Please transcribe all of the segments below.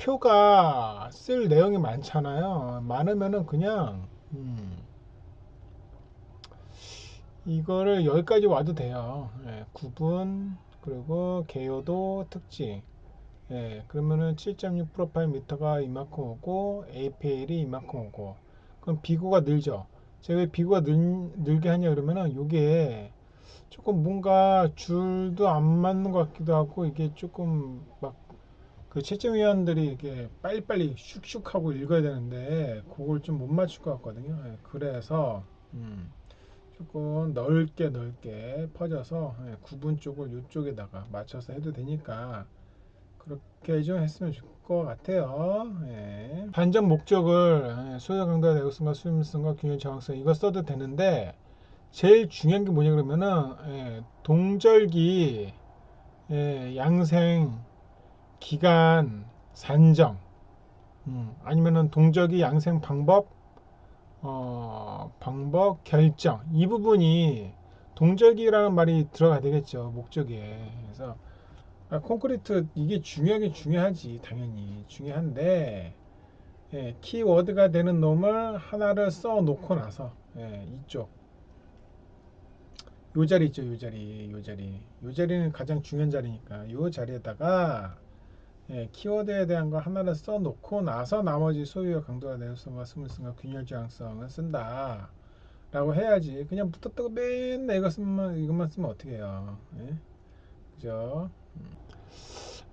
표가 쓸 내용이 많잖아요. 많으면은 그냥 음, 이거를 여기까지 와도 돼요. 예, 구분 그리고 개요도 특징. 예, 그러면은 7.6 프로파일 미터가 이만큼 오고 APL이 이만큼 오고 그럼 비고가 늘죠. 제가 왜 비고가 늘, 늘게 하냐 그러면은 요게 조금 뭔가 줄도 안 맞는 것 같기도 하고 이게 조금 막 그 채점위원들이 이렇게 빨리빨리 슉슉 하고 읽어야 되는데 그걸 좀 못 맞출 것 같거든요. 예, 그래서 음, 조금 넓게 넓게 퍼져서 예, 구분 쪽을 이쪽에다가 맞춰서 해도 되니까 그렇게 좀 했으면 좋을 것 같아요. 예. 반전 목적을 예, 소요 강도와 내구성과 수렴성과 균형 정확성 이거 써도 되는데 제일 중요한 게 뭐냐 그러면은 예, 동절기 예, 양생 기간 산정 음, 아니면은 동절기 양생 방법 어, 방법 결정. 이 부분이 동절기라는 말이 들어가야 되겠죠 목적에. 그래서 아, 콘크리트 이게 중요하긴 중요하지 당연히. 중요한데 예, 키워드가 되는 놈을 하나를 써 놓고 나서 예, 이쪽. 요 자리 있죠 요 자리 요 자리. 요 자리는 가장 중요한 자리니까. 요 자리에다가 예, 키워드에 대한 거 하나를 써 놓고 나서 나머지 소유와 강도와 내용성과 스물성과 균열 저항성을 쓴다 라고 해야지 그냥 붙었다고 맨날 이거 쓰면 이것만 쓰면 어떻게 해요 예? 그죠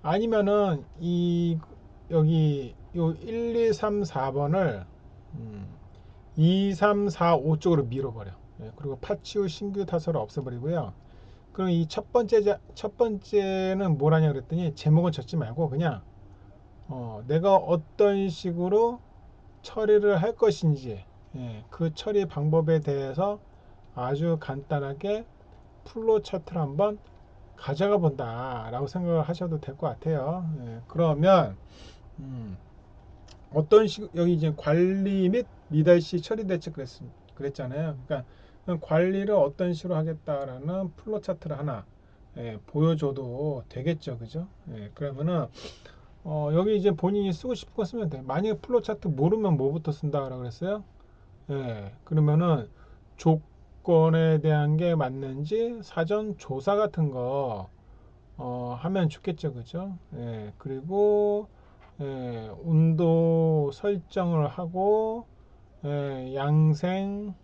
아니면은 이 여기 요 1, 2, 3, 4번을 음, 2, 3, 4, 5 쪽으로 밀어버려. 예, 그리고 파치우 신규 타설을 없애버리고요. 그럼 이 첫 번째 자- 첫 번째는 뭐라냐 그랬더니 제목은 적지 말고 그냥 어, 내가 어떤 식으로 처리를 할 것인지 예, 그 처리 방법에 대해서 아주 간단하게 플로 차트를 한번 가져가 본다라고 생각을 하셔도 될 것 같아요. 예, 그러면 음, 어떤 식 여기 이제 관리 및 미달시 처리 대책 그랬, 그랬잖아요. 그러니까 그 관리를 어떤 식으로 하겠다라는 플로 차트를 하나 예, 보여줘도 되겠죠, 그죠? 예, 그러면은 어, 여기 이제 본인이 쓰고 싶은 거 쓰면 돼. 만약에 플로 차트 모르면 뭐부터 쓴다라고 그랬어요? 예, 그러면은 조건에 대한 게 맞는지 사전 조사 같은 거 어, 하면 좋겠죠, 그죠? 예, 그리고 예, 온도 설정을 하고 예, 양생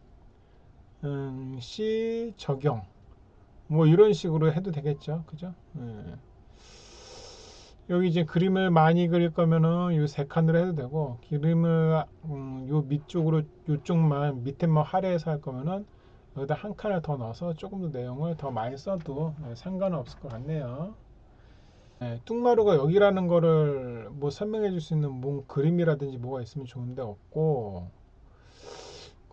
음, 시 적용 뭐 이런 식으로 해도 되겠죠, 그죠? 예. 여기 이제 그림을 많이 그릴 거면은 요 세 칸으로 해도 되고 그림을 음, 요 밑쪽으로 요쪽만 밑에만 할애해서 할 거면은 여기다 한 칸을 더 넣어서 조금 더 내용을 더 많이 써도 예, 상관은 없을 것 같네요. 예, 뚱마루가 여기라는 거를 뭐 설명해 줄 수 있는 뭔 그림이라든지 뭐가 있으면 좋은데 없고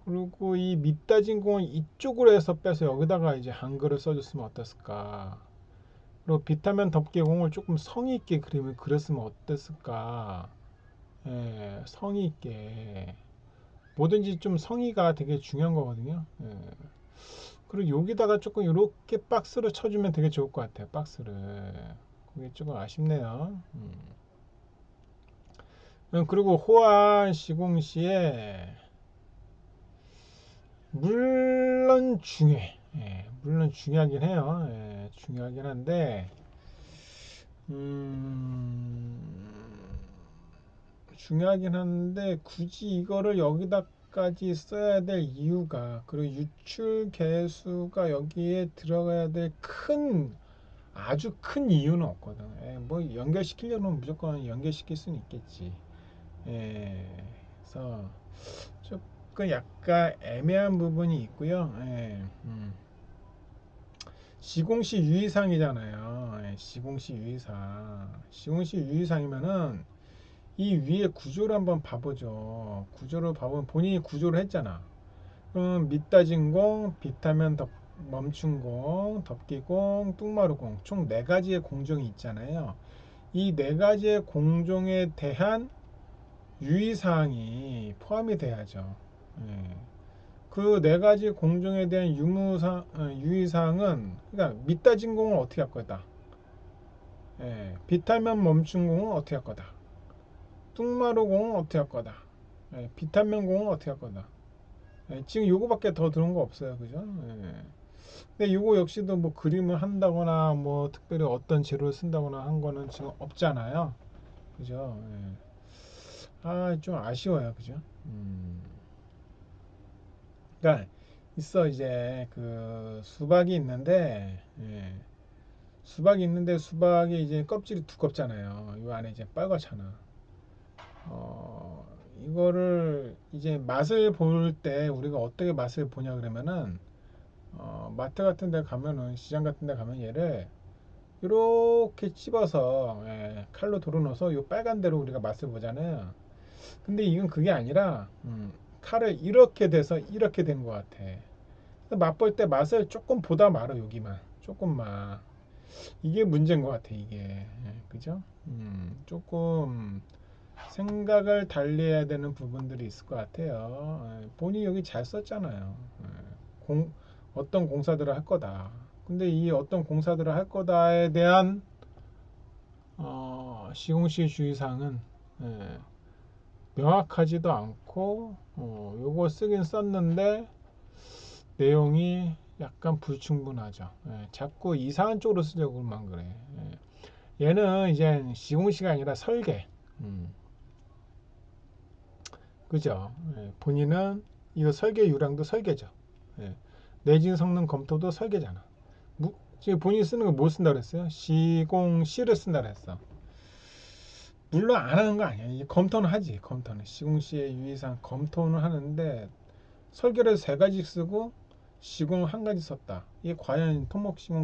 그리고 이 밑다진 공은 이쪽으로 해서 빼서 여기다가 이제 한글을 써줬으면 어땠을까? 그리고 비타민 덮개 공을 조금 성의 있게 그림을 그렸으면 어땠을까? 예, 성의 있게. 뭐든지 좀 성의가 되게 중요한 거거든요. 예. 그리고 여기다가 조금 이렇게 박스를 쳐주면 되게 좋을 것 같아요 박스를. 그게 조금 아쉽네요. 음. 음, 그리고 호환 시공시에 물론 중요해. 예, 물론 중요하긴 해요. 예, 중요하긴 한데, 음, 중요하긴 한데, 굳이 이거를 여기다까지 써야 될 이유가, 그리고 유출 개수가 여기에 들어가야 될 큰, 아주 큰 이유는 없거든. 예, 뭐 연결시키려면 무조건 연결시킬 수는 있겠지. 예, 그래서 조 금 약간 애매한 부분이 있고요. 예, 음. 시공시 유의사항이잖아요. 예, 시공시 유의사항. 시공시 유의사항이면은 이 위에 구조를 한번 봐보죠. 구조를 봐보면 본인이 구조를 했잖아. 그럼 밑다진 공, 비타면 덮, 멈춘 공, 덮기 공, 뚱마루 공, 총 네 가지의 공종이 있잖아요. 이 네 가지의 공종에 대한 유의사항이 포함이 돼야죠. 예. 그네 가지 공종에 대한 유무사, 어, 유의사항은 그러니까 밑다진 공은 어떻게 할 거다. 예. 비타면 멈춘 공은 어떻게 할 거다. 뚱마루 공은 어떻게 할 거다. 예, 비타민 공은 어떻게 할 거다. 예, 지금 요거밖에 더 들은 거 없어요, 그죠? 예. 근데 요거 역시도 뭐 그림을 한다거나 뭐 특별히 어떤 재료를 쓴다거나 한 거는 지금 없잖아요, 그죠? 예. 아, 좀 아쉬워요, 그죠? 음. 그러니까 있어 이제 그 수박이 있는데 예. 수박이 있는데 수박이 이제 껍질이 두껍잖아요. 이 안에 이제 빨갛잖아. 어, 이거를 이제 맛을 볼 때 우리가 어떻게 맛을 보냐 그러면은 어, 마트 같은 데 가면은 시장 같은 데 가면 얘를 이렇게 찝어서 예, 칼로 도려넣어서 요 빨간 대로 우리가 맛을 보잖아요. 근데 이건 그게 아니라 음, 칼을 이렇게 돼서 이렇게 된 것 같아. 맛볼 때 맛을 조금 보다 말아 여기만 조금만 이게 문제인 것 같아 이게 예, 그죠? 음, 조금 생각을 달리해야 되는 부분들이 있을 것 같아요. 예, 본인이 여기 잘 썼잖아요. 예, 공, 어떤 공사들을 할 거다. 근데 이 어떤 공사들을 할 거다에 대한 어, 시공시 주의사항은 예, 명확하지도 않고 어, 요거 쓰긴 썼는데 내용이 약간 불충분하죠. 예, 자꾸 이상한 쪽으로 쓰려고만 그래. 예. 얘는 이제 시공시가 아니라 설계. 음. 그죠? 예, 본인은 이거 설계 유랑도 설계죠. 예. 내진 성능 검토도 설계잖아. 무, 지금 본인이 쓰는 거 뭐 쓴다 그랬어요? 시공시를 쓴다 그랬어. 물론 안 하는 거 아니야. 검토는 하지. 검토는 시공시의 유의사항 검토는 하는데 설계를 세 가지 쓰고 시공 한 가지 썼다. 이게 과연 토목 시공